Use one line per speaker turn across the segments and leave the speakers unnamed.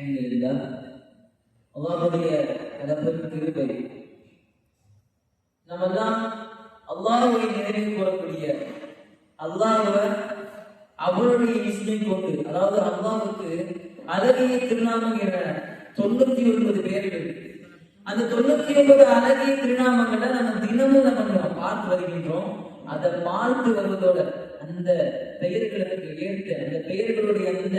அல்ஹம்துலில்லாஹ் அல்லாஹ்வுடைய அளப்பெரும் கிருபை நம்மெல்லாம் நினைவு கூறக்கூடிய அல்லாஹ்வை அவருடைய இசையை கொண்டு அதாவது அல்லாஹுக்கு அழகிய திருநாமங்கிற தொண்ணூத்தி ஒன்பது பேர்கள். அந்த தொண்ணூத்தி ஒன்பது அழகிய திருநாமங்களை நம்ம தினமும் நம்ம பார்த்து வருகின்றோம். அதை பார்த்து வருவதோட அந்த பெயர்களுக்கு ஏற்க அந்த பெயர்களுடைய அந்த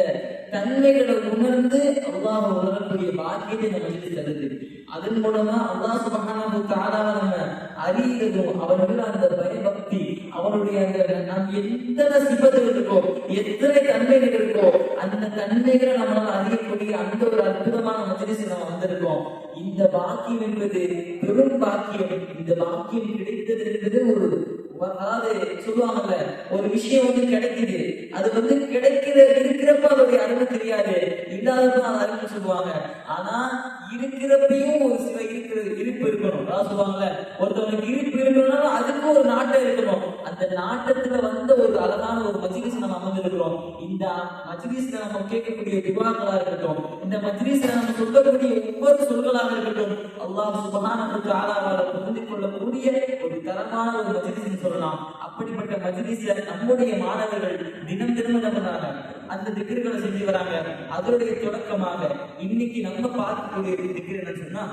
தன்மைகளை உணர்ந்து அல்லாஹ் உணரக்கூடிய பாக்கியத்தை நமக்கு தருது. அதன் மூலமா அல்லாஹ் சுபஹானஹு தஆலாவை நம்ம அறியதும் அவர்கள் அந்த பயபக்தி அவனுடைய அந்த நம் எத்தனை சிபத்துகள் இருக்கோ எத்தனை தன்மைகள் இருக்கோ அந்த தன்மைகளை நம்மளால அறியக்கூடிய அந்த ஒரு அற்புதமான மஜ்லிஸ் நம்ம வந்திருக்கோம். இந்த பாக்கியம் என்பது பெரும் பாக்கியம். இந்த பாக்கியம் கிடைத்தது என்பது ஒரு அதாவது சொல்லுவாங்கல்ல ஒரு விஷயம் வந்து கிடைக்குது. அது வந்து கிடைக்கிற இருக்கிறப்ப அதோடைய அருமை தெரியாது. இல்லாதப்ப அது அருமை சொல்லுவாங்க. ஆனா இருக்கிறப்பையும் ஒரு சில இருக்கிற இருப்பு இருக்கணும். அதாவது சொல்லுவாங்கல்ல ஒருத்தவங்களுக்கு இருப்பு இருக்கணும்னா அதுக்கு ஒரு நாட்டம் இருக்கணும் அந்த நாட்டத்துல வந்த ஒரு அழகான ஒரு மஜ்லிஸ் நம்ம அமர்ந்திருக்கிறோம். இந்த மஜ்லிஸ்ல நம்ம கேட்கக்கூடிய துவாக்களா இருக்கட்டும் இந்த மஜ்லிஸ்ல நம்ம சொல்லக்கூடிய ஒவ்வொரு சொல்களாக இருக்கட்டும் அல்லாஹ் சுபஹானஹு தஆலாவால புரிந்து கொள்ளக்கூடிய ஒரு தரமான ஒரு மஜ்லிஸ்னு சொல்லலாம். அப்படிப்பட்ட மஜ்லிஸ்ல நம்முடைய மாணவர்கள் தினம் தினம் என்ன அந்த திக்ருகளை செஞ்சு வராங்க. அதனுடைய தொடக்கமாக இன்னைக்கு நம்ம பார்க்கக்கூடிய ஒரு திக்ரு என்ன சொன்னா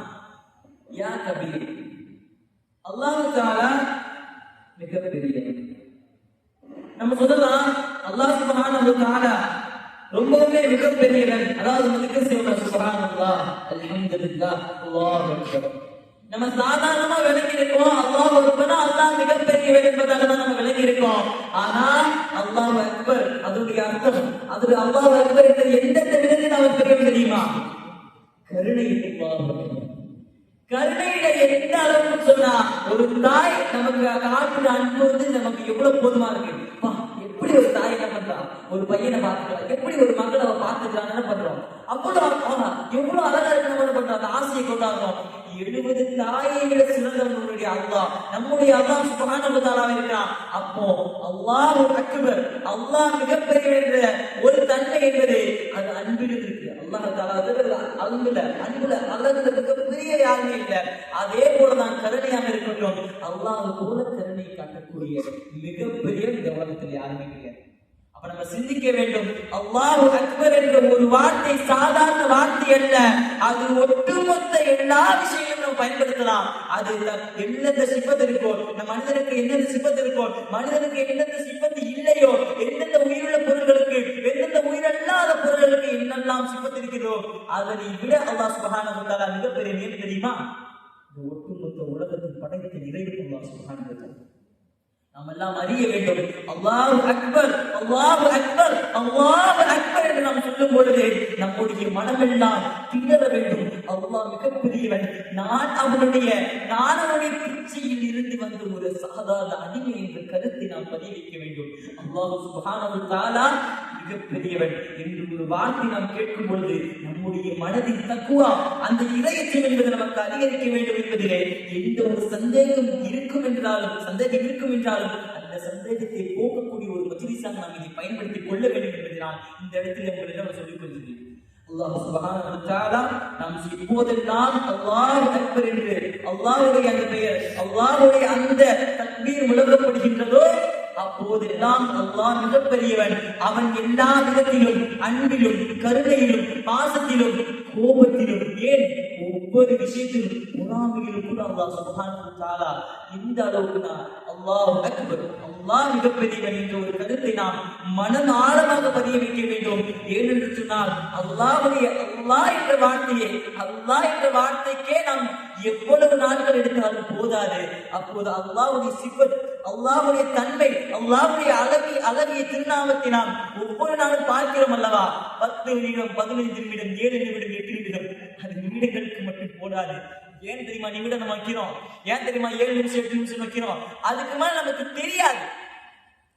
யா கபீர். அல்லாஹு தாலா மிகப்பெரியவன் நம்ம சொல்லலாம் அல்லாஹ் சுப்ஹானஹு தஆலா ரொம்பவுமே மிகப்பெரியவன் அதாவது நமக்கு செய்யணும் சுப்ஹானல்லாஹ் அல்ஹம்துலில்லாஹ் அல்லாஹ் அக்பர். நம்ம சாதாரணமா விளங்கி இருக்கோம் அல்லாஹ் ஒருவனா அல்லாஹ் மிகப்பெரியவன் என்பதாக தான் நம்ம விளங்கி இருக்கோம். ஆனா அல்லாஹ் அக்பர் அதனுடைய அர்த்தம் அது அல்லாஹ் அக்பர் என்பது எந்த விதத்தில் அவர் பெரியவன் தெரியுமா? கருணை கருணையில எந்த அளவுக்கு சொன்னா ஒரு தாய் நமக்கு காட்டுற அன்பு வந்து நமக்கு எவ்வளவு போதுமா இருக்கு அப்பா, எப்படி ஒரு தாய் என்ன பண்றா ஒரு பையனை பார்த்துக்கலாம் எப்படி ஒரு மக்களை அவன் பார்த்துக்கலாம் என்ன பண்றோம்? அவ்வளவு எவ்வளவு அழகா இருக்கு நம்ம பண்றோம்? அந்த ஆசையை கொண்டாடுறோம். எழுபது தாயை விட சிறந்தவங்களுடைய அல்லா நம்முடைய அல்லா சுபஹானஹு தஆலாவை இருக்கிறான். அப்போ அல்லாஹ் அக்குபர் அல்லாஹ் மிகப்பெரிய என்ற ஒரு தன்மை என்பது அது அன்பில் இருக்கு. அல்லாஹ் தஆலா தவிர அன்புல அன்புல அல்லது மிகப்பெரிய யாருமே இல்லை. அதே போலதான் கருணையாக இருக்கட்டும். அல்லாஹ் போல கருணை காட்டக்கூடிய மிகப்பெரிய இந்த உலகத்தில் யாருமே கிடையாது அப்ப நம்ம சிந்திக்க வேண்டும். அல்லாஹ் அக்பர் என்ற ஒரு வார்த்தை சாதாரண வார்த்தை அல்ல. அது ஒட்டுமொத்த எல்லா விஷயங்களும் நம்ம பயன்படுத்தலாம். அது எந்தெந்த சிப்பத்து இருக்கோ இந்த மனிதனுக்கு எந்தெந்த சிப்பத்து இருக்கோ மனிதனுக்கு எந்தெந்த சிப்பத்து இல்லையோ எந்தெந்த உயிருள்ள பொருள்களுக்கு எந்தெந்த உயிரல்லாத பொருள்களுக்கு என்னெல்லாம் சிப்பத்து இருக்கிறதோ அதனை விட அல்லாஹ் சுபஹானஹு வ தஆலா மிகப்பெரிய நேரம் தெரியுமா? ஒட்டுமொத்த உலகத்தின் படைத்த இறைவன் அல்லாஹ் சுபஹானஹு வ தஆலா நாம் எல்லாம் அறிய வேண்டும். அல்லாஹ் அக்பர் அல்லாஹ் அக்பர் அல்லாஹ் அக்பர் என்று நாம் சொல்லும் பொழுது நம்முடைய மனமெல்லாம் திணற வேண்டும். அல்லாஹ் மிகப்பெரியவன். நான் அவனுடைய நான் அவனுடைய பிச்சையில் இருந்து வந்த ஒரு சாதாரண அடிமை என்ற கருத்தை நாம் பதிவிக்க வேண்டும். அல்லாஹ் சுபானவன் தாலா மிகப்பெரியவன் என்று ஒரு வார்த்தை நாம் கேட்கும் பொழுது நம்முடைய மனதின் தக்குவா அந்த இதயச்சம் என்பது நமக்கு அதிகரிக்க வேண்டும் என்பதிலே எந்த ஒரு சந்தேகம் இருக்கும் என்றாலும் சந்தேகம் இருக்கும் என்றாலும் அந்த சந்தேகத்தை போக்கக்கூடிய ஒரு மஜ்லிஸாக நாம் இதை பயன்படுத்திக் கொள்ள வேண்டும் என்பதை நான் இந்த இடத்தில் உங்களிடம் சொல்லிக் கொள்கிறேன். அல்லாஹ் வ தஆலா நாம் இப்போதெல்லாம் அல்லாஹ் அக்பர் என்று அல்லாஹ்வுடைய அந்த பெயர் அல்லாஹ்வுடைய அந்த தக்பீர் முழங்கப்படுகின்றதோ அப்போதெல்லாம் அல்லாஹ் மிகப்பெரியவன். அவன் எல்லா விதத்திலும் அன்பிலும் கருணையிலும் பாசத்திலும் கோபத்திலும் ஏன்? ஒவ்வொரு விஷயத்திலும் பொறாமையிலும் கூட அல்லாஹ் சுப்ஹானஹு இந்த அளவுக்கு நான் அல்லாஹ் அக்பர். அல்லாஹ் மிகப்பெரியவன் என்ற ஒரு கருத்தை நாம் மனம் ஆழமாக பதிய வைக்க வேண்டும். ஏனென்று சொன்னால் அல்லாவுடைய அல்லாஹ் என்ற வார்த்தையை அல்லாஹ் என்ற வார்த்தைக்கே நாம் எவ்வளவு நாட்கள் எடுத்தாலும் போதாது. அப்போது அல்லாவுடைய சிவத் அல்லாவுடைய தன்மை அல்லாவுடைய அழகி அழகிய திருநாமத்தை நாம் ஒவ்வொரு நாளும் பார்க்கிறோம் அல்லவா? பத்து நிமிடம் பதினைந்து நிமிடம் ஏழு நிமிடம் எட்டு நிமிடம். அது நிமிடங்களுக்கு மட்டும் போடாது ஏன் தெரியுமா? நிமிடம் நம்ம வைக்கிறோம். ஏன் தெரியுமா? ஏழு நிமிஷம் எட்டு நிமிஷம் வைக்கிறோம். அதுக்கு மேல நமக்கு தெரியாது.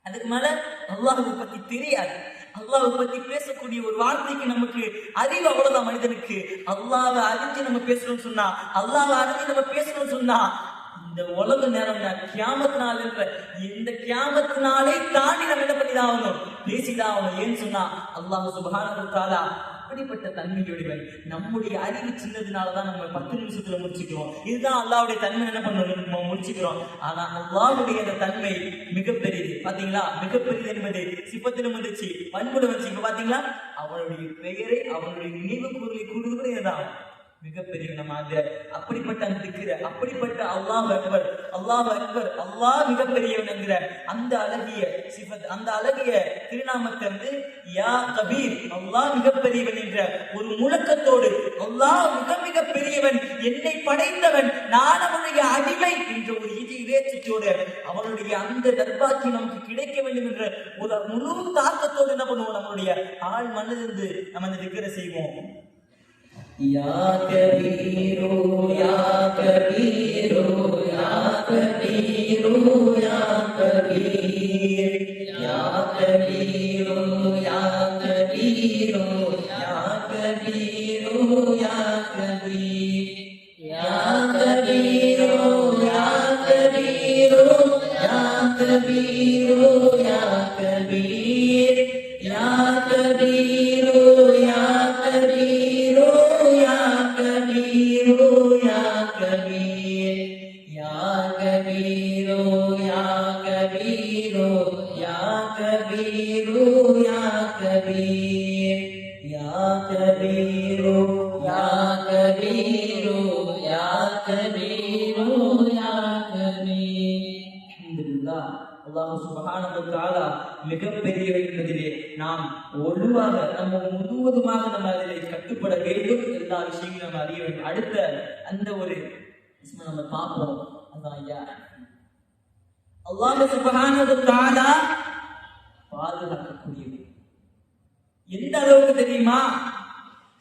அதுக்கு மேல அல்லாஹை பத்தி தெரியாது. அல்லாஹ்வை பத்தி பேசக்கூடிய ஒரு வார்த்தைக்கு நமக்கு அறிவு அவ்வளவுதான் மனிதனுக்கு. அல்லாவை அறிஞ்சு நம்ம பேசணும்னு சொன்னா அல்லாவை அறிஞ்சு நம்ம பேசணும்னு சொன்னா இந்த உலக நேரம் கியாமத் நாள் என்ற இந்த கியாமத் நாளை தாண்டி நம்ம என்ன பண்ணிதான் ஆகணும் பேசிதான் ஆகணும் ஏன்னு சொன்னா அல்லாஹ் சுபஹானஹு தாலா அப்படிப்பட்ட தன்மையுடையவன். நம்முடைய அறிவு சின்னதுனாலதான் நம்ம பத்து நிமிஷத்துல முடிச்சுக்கிறோம். இதுதான் அல்லாவுடைய தன்மை என்ன பண்ணணும் நம்ம முடிச்சுக்கிறோம். ஆனா அல்லாவுடைய அந்த தன்மை மிகப்பெரியது. பாத்தீங்களா? மிகப்பெரியது என்பது சிப்பத்திலும் வந்துச்சு பண்புல வந்துச்சு. இப்ப பாத்தீங்களா? அவனுடைய பெயரை அவனுடைய நினைவு கூறுகளை கூடுது கூட இதுதான். மிகப்பெரிய அப்படிப்பட்ட அந்த திக்கிற அப்படிப்பட்ட அல்லாஹ் அக்பர் அல்லாஹ் அக்பர் அல்லாஹ் மிகப்பெரியவன் என்கிற அந்த அழகிய சிபத் அந்த அழகிய திருநாமத்தை வந்து யா கபீர் அல்லாஹ் மிகப்பெரியவன் என்ற ஒரு முழக்கத்தோடு அல்லாஹ் மிக மிக பெரியவன் என்னை படைத்தவன் நான் அவனுடைய அடிமை என்ற ஒரு இது இறைச்சத்தோடு அவனுடைய அந்த தர்பாக்கி நமக்கு கிடைக்க வேண்டும் என்ற ஒரு முழு தாக்கத்தோடு என்ன பண்ணுவோம்? நம்மளுடைய ஆள் மனதிலிருந்து நம்ம அந்த திக்கரை செய்வோம்.
Ya Kabiru, Ya Kabiru, Ya Kabiru, Ya Kabiru. كبير يا كبير يا كبير يا كبير يا كبير يا كبير
அல்ஹம்துலில்லாஹ். அல்லாஹ் சுப்ஹானஹு வ தஆலா மிகப்பெரியவர் என்பதிலே நாம் ஒழுவாக நம்ம முழுவதுமாக நம்ம அதிலே கட்டுப்பட வேண்டும் எல்லா விஷயங்களும் நம்ம அறிய வேண்டும் அடுத்த அந்த ஒரு விஷயம் நம்ம பார்ப்போம் அதான் ஐயா அல்லாஹ் சுப்ஹானஹு பாதுகாக்கக்கூடியது எந்த அளவுக்கு தெரியுமா?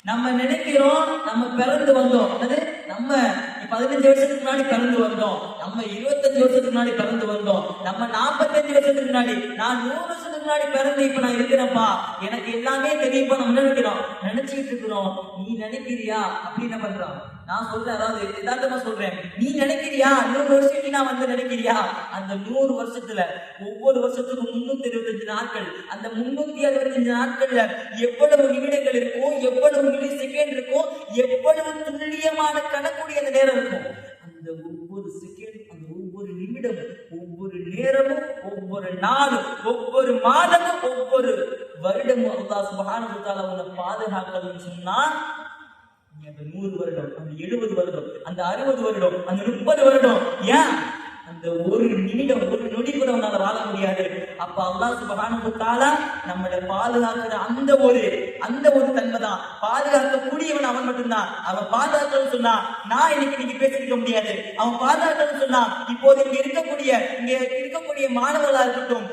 நம்ம நினைக்கிறோம் நம்ம பிறந்து வந்தோம். அல்லது நம்ம பதினஞ்சு வருஷத்துக்கு முன்னாடி பிறந்து வந்தோம். நம்ம இருபத்தஞ்சு வருஷத்துக்கு முன்னாடி பிறந்து வந்தோம். நம்ம நாற்பத்தஞ்சு வருஷத்துக்கு முன்னாடி நான் நூறு வருஷத்துக்கு முன்னாடி பிறந்து இப்ப நான் இருக்கிறேன்ப்பா. எனக்கு எல்லாமே தெரியும்ப்பா நம்ம நினைக்கிறோம்? நினைச்சிட்டு இருக்கிறோம். நீ நினைக்கிறியா? அப்படின்னு பண்றோம்? நான் சொல்றேன் அதாவது யதார்த்தமா சொல்றேன். நீ நினைக்கிறியா? நூறு வருஷம் நீ நான் வந்து நினைக்கிறியா? அந்த நூறு வருஷத்துல ஒவ்வொரு வருஷத்துக்கும் முன்னூத்தி இருபத்தஞ்சு நாட்கள். அந்த முன்னூத்தி அறுபத்தஞ்சு நாட்கள்ல எவ்வளவு நிமிடங்கள் இருக்கும் எவ்வளவு மில்லி செகண்ட் இருக்கும் எவ்வளவு துல்லியமான கணக்குடைய அந்த நேரம் இருக்கும். அந்த ஒவ்வொரு செகண்ட் அந்த ஒவ்வொரு நிமிடம் ஒவ்வொரு நேரமும் ஒவ்வொரு நாளும் ஒவ்வொரு மாதமும் ஒவ்வொரு வருடமும் அல்லாஹ் சுப்ஹானஹு வ உன்னை பாதுகாக்கணும்னு சொன்னா நீ அந்த நூறு வருடம் அந்த எழுபது வருடம் அந்த அறுபது வருடம் அந்த முப்பது வருடம் ஏன் இந்த ஒரு நிமிடம் ஒரு நொடி கூட உன்னால வாழ முடியாது. அப்ப அல்லாஹ் சுப்ஹானஹு வ நம்மளை பாதுகாக்கிற அந்த ஒரு அந்த ஒரு தன்மை தான். பாதுகாக்கக்கூடியவன் அவன் மட்டும்தான். அவன் பாதுகாக்கணும்னு சொன்னா நான் இன்னைக்கு நீங்க பேசிருக்க முடியாது. அவன் பாதுகாக்கணும்னு சொன்னா இப்போது இங்க இருக்கக்கூடிய இங்க இருக்கக்கூடிய மாணவர்களா இருக்கட்டும்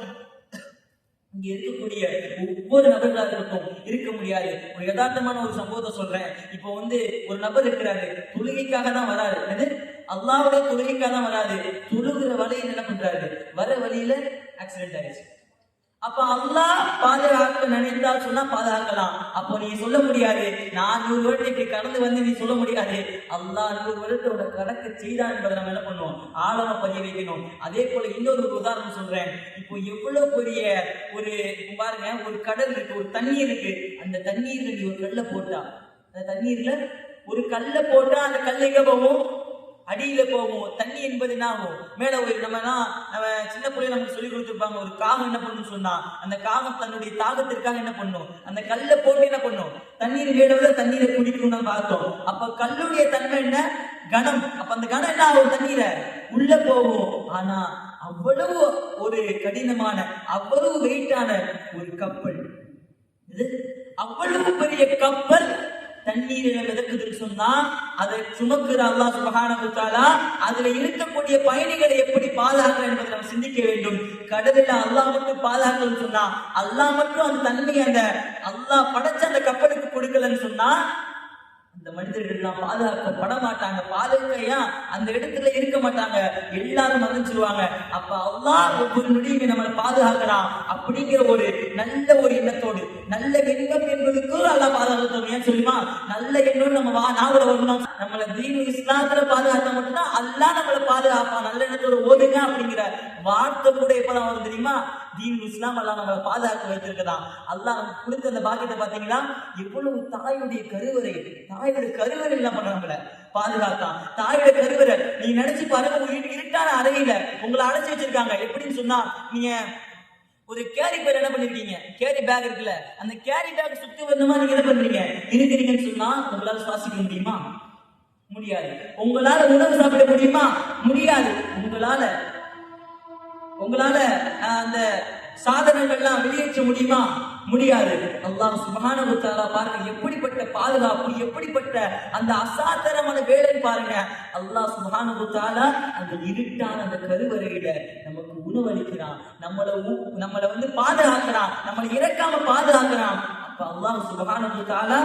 இங்க இருக்கக்கூடிய ஒவ்வொரு நபர்களா இருக்கட்டும் இருக்க முடியாது. ஒரு யதார்த்தமான ஒரு சம்பவத்தை சொல்றேன். இப்போ வந்து ஒரு நபர் இருக்கிறாரு. தொழுகைக்காக தான் வராரு. அல்லாவுடைய தொழுகைக்காக தான் வராது. தொழுகிற வழியில் என்ன பண்றாரு? வர வழியில ஆக்சிடென்ட் ஆயிடுச்சு. அப்ப அல்லாஹ் பாதுகாக்க நினைத்தால் சொன்னா பாதுகாக்கலாம். அப்போ நீ சொல்ல முடியாது. நான் நூறு வருடம் இப்படி கடந்து வந்து நீ சொல்ல முடியாது. அல்லாஹ் நூறு வருடத்தோட கடக்க செய்தான் என்பதை நம்ம என்ன பண்ணுவோம்? ஆழமா பதிய வைக்கணும். அதே போல இன்னொரு உதாரணம் சொல்றேன். இப்போ எவ்வளவு பெரிய ஒரு பாருங்க ஒரு கடல் இருக்கு ஒரு தண்ணீர் இருக்கு. அந்த தண்ணீர்ல நீ ஒரு கல்லை போட்டா. அந்த தண்ணீர்ல ஒரு கல்லை போட்டா அந்த கல் எங்க போகும்? அடியில போகும். தண்ணி என்பது என்ன ஆகும் மேல ஒரு நம்ம நம்ம சின்ன பிள்ளைய நமக்கு சொல்லி கொடுத்துருப்பாங்க ஒரு காகம் என்ன பண்ணும் சொன்னா. அந்த காகம் தன்னுடைய தாகத்திற்காக என்ன பண்ணும்? அந்த கல்லை போட்டு என்ன பண்ணும்? தண்ணீர் மேல தண்ணீரை குடிக்கணும் நம்ம பார்த்தோம். அப்ப கல்லுடைய தன்மை என்ன? கணம். அப்ப அந்த கணம் என்ன ஆகும்? தண்ணீரை உள்ள போகும். ஆனா அவ்வளவு ஒரு கடினமான அவ்வளவு வெயிட்டான ஒரு கப்பல். இது அவ்வளவு பெரிய கப்பல். தண்ணீரில மிதக்குதுன்னு சொன்னா அதை சுமக்குற அல்லாஹ் சுபஹானஹு தஆலா அதுல இருக்கக்கூடிய பயணிகளை எப்படி பாதுகாக்கலாம் என்பதை நம்ம சிந்திக்க வேண்டும். கடலில் அல்லாஹ் மட்டும் பாதுகாக்கணும்னு சொன்னா அல்லாஹ் மட்டும் அந்த தண்ணியை அந்த அல்லாஹ் படைச்ச அந்த கப்பலுக்கு கொடுக்கலன்னு சொன்னா அந்த மனிதர்கள் எல்லாம் பாதுகாக்கப்பட மாட்டாங்க பாதுகையா அந்த இடத்துல இருக்க மாட்டாங்க. எல்லாரும் மறைஞ்சிருவாங்க அப்ப அல்லாஹ் ஒவ்வொரு நொடியுமே நம்மளை பாதுகாக்கிறான். அப்படிங்கிற ஒரு நல்ல ஒரு எண்ணத்தோடு நல்ல எண்ணம் என்பதுக்கும் அல்லாஹ் பாதுகாத்தோம் ஏன் சொல்லுமா? நல்ல எண்ணம் நம்ம வா நாவல வரணும் நம்மள தீனு இஸ்லாத்துல பாதுகாத்தா மட்டும்தான் அல்லா நம்மளை பாதுகாப்பான். நல்ல எண்ணத்தோட ஓதுங்க அப்படிங்கிற வார்த்தை கூட எப்பதான் வரும் தெரியுமா?
தீன் இஸ்லாம் எல்லாம் நம்மளை பாதுகாக்க வைத்திருக்கதான். அல்லா நமக்கு கொடுத்த அந்த பாக்கியத்தை பாத்தீங்கன்னா எவ்வளவு தாயுடைய கருவறை தாயுடைய கருவறை என்ன பண்ண நம்மள பாதுகாத்தான். தாயோட கருவறை நீ நினைச்சு பாருங்க உங்க இரு- இருட்டான அறையில உங்களை அடைச்சு வச்சிருக்காங்க. எப்படின்னு சொன்னா நீங்க ஒரு கேரி பேர் என்ன பண்ணிருக்கீங்க? கேரி பேக் இருக்குல்ல அந்த கேரி பேக் சுத்தி வந்த மாதிரி நீங்க என்ன பண்றீங்க? இருக்கிறீங்கன்னு சொன்னா உங்களால சுவாசிக்க முடியுமா? முடியாது. உங்களால உணவு சாப்பிட முடியுமா? முடியாது. உங்களால உங்களால அந்த சாதனங்கள்லாம் வெளியேற்ற முடியுமா? முடியாது. அல்லாஹ் சுப்ஹானஹு பாருங்க எப்படிப்பட்ட பாதுகாப்பு எப்படிப்பட்ட அந்த அசாதாரணமான வேலை பாருங்க. அல்லாஹ் சுப்ஹானஹு அந்த இருட்டான அந்த கருவறையில நமக்கு உணவளிக்கிறான். நம்மளை நம்மளை வந்து பாதுகாக்கிறான். நம்மளை இறக்காம பாதுகாக்கிறான். அல்லாஹ் சுப்ஹானஹு தாலா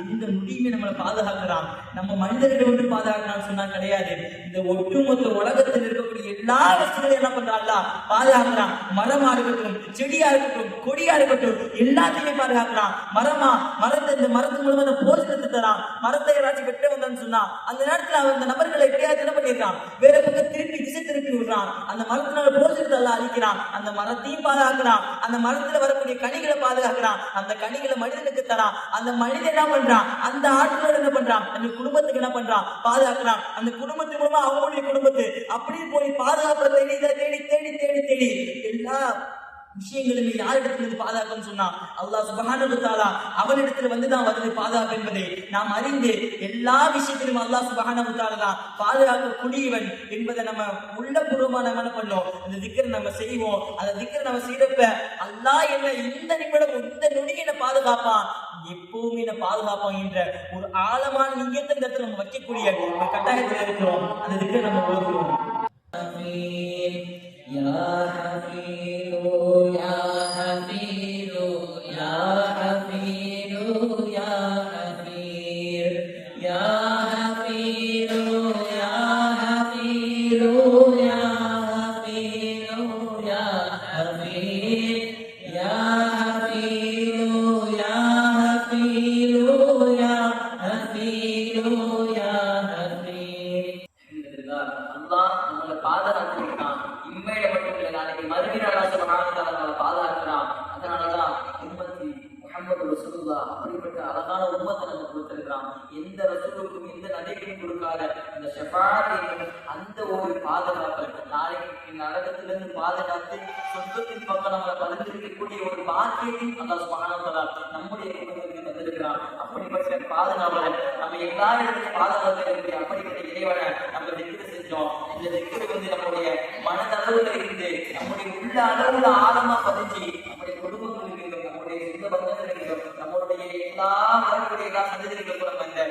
எந்த நொடியுமே நம்மளை பாதுகாக்கிறான். நம்ம மனிதர்களை ஒன்று பாதுகாக்கிறான்னு சொன்னா கிடையாது. இந்த ஒட்டுமொத்த உலகத்தில் இருக்கக்கூடிய எல்லா வசதிகளையும் என்ன பண்றான் பாதுகாக்கிறான். மரமா இருக்கட்டும் செடியா இருக்கட்டும் கொடியா இருக்கட்டும் எல்லாத்தையுமே பாதுகாக்கிறான். மரமா மரத்தை இந்த மரத்து மூலமா அந்த போஷணத்தை தரான். மரத்தை யாராச்சும் வெட்ட வந்தான்னு சொன்னா அந்த நேரத்துல அவன் அந்த நபர்களை எப்படியாவது என்ன பண்ணிருக்கான் வேற பக்கம் திருப்பி திசை திருப்பி விடுறான். அந்த மரத்தினால போஷணத்தை எல்லாம் அழிக்கிறான் அந்த மரத்தையும் பாதுகாக்கிறான். அந்த மரத்துல வரக்கூடிய கனிகளை பாதுகாக்கிறான். அந்த கனிகளை மனிதனுக்கு தரான். அந்த மனிதன் என்ன பண்றான்? அந்த ஆட்களோட என்ன பண்றான்? அந்த குடும்பத்துக்கு என்ன பண்றான்? பாதுகாக்கிறான். அந்த குடும்பத்து மூலமா அவங்களுடைய குடும்பத்து. அப்படியே போய் பாதுகாப்பு தேடி தேடி தேடி தேடி தேடி எல்லா விஷயங்களுமே யாரிடத்துல இருந்து பாதுகாப்புன்னு சொன்னா? அல்லாஹ் சுபஹானு தாலா தஆலா அவனிடத்துல வந்து தான் வருது பாதுகாப்பு என்பதை. நாம் அறிந்து எல்லா விஷயத்திலும் அல்லாஹ் சுபஹானு தாலா தஆலா தான் பாதுகாக்கக்கூடியவன் என்பதை நம்ம உள்ளபூர்வமா நம்ம என்ன பண்ணோம்? அந்த திக்கரை நம்ம செய்வோம். அந்த திக்கரை நம்ம செய்யறப்ப அல்லாஹ் என்ன இந்த நிமிடம் இந்த நொடியை பாதுகாப்பான் எப்பவுமே என்ன பாதுகாப்பான் என்ற ஒரு ஆழமான நீயத்தை இந்த இடத்துல நம்ம வைக்கக்கூடிய ஒரு கட்டாயத்தில் இருக்கிறோம் அந்த திக்கர் நம்ம ஓதுவோம்
يا حفيظ يا حفيظ يا حفيظ يا حفيظ يا حفيظ يا حفيظ يا حفيظ يا حفيظ பாக்கியத்தையும் அல்லாஹ் சுப்ஹானஹு நம்முடைய குடும்பத்திற்கு தந்திருக்கிறார் அப்படிப்பட்ட பாதுகாவலன் நம்ம எல்லா இடத்துலையும் பாதுகாப்பு அப்படிப்பட்ட இறைவனை நம்ம திக்கு செஞ்சோம். இந்த திக்கு வந்து நம்முடைய மனதளவுல இருந்து நம்முடைய உள்ள அளவுல ஆழமா பதிஞ்சு நம்முடைய குடும்பங்களுக்கு நம்முடைய சொந்த பந்தங்களுக்கு நம்மளுடைய எல்லா வரக்கூடிய எல்லா சந்ததிகளுக்கும் நம்ம இந்த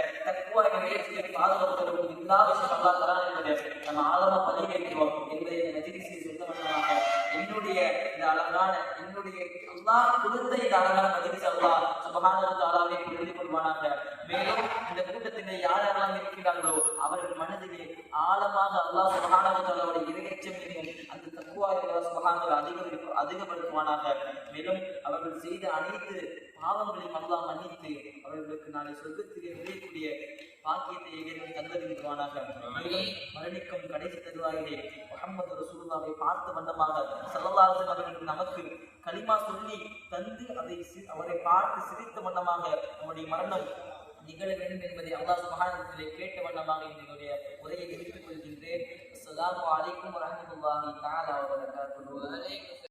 அல்லாஹ் அதிகரிப்பு அதிகப்படுத்துவானாக. மேலும் அவர்கள் செய்த அனைத்து பாவங்களையும் அல்லாஹ் மன்னித்து அவர்களுக்கு நாளை சொர்க்கத்திலே நுழையக்கூடிய பாக்கியத்தை இறைவன் தந்தறிவிடுவானாக மரணிக்கும் கடைசி தருவாயிலே முகமது ரசூல்லாவை பார்த்த வண்ணமாக ஸல்லல்லாஹு அலைஹி அவர்களுக்கு நமக்கு களிமா சொல்லி தந்து அதை அவரை பார்த்து சிரித்த வண்ணமாக நம்முடைய மரணம் நிகழ வேண்டும் என்பதை அல்லாஹ் மகாணத்திலே கேட்ட வண்ணமாக என்னுடைய உரையை முடித்துக் கொள்கின்றேன். அஸ்லாம் வலைக்கம் வரமத்துல்லாஹி தாலா வரகாத்து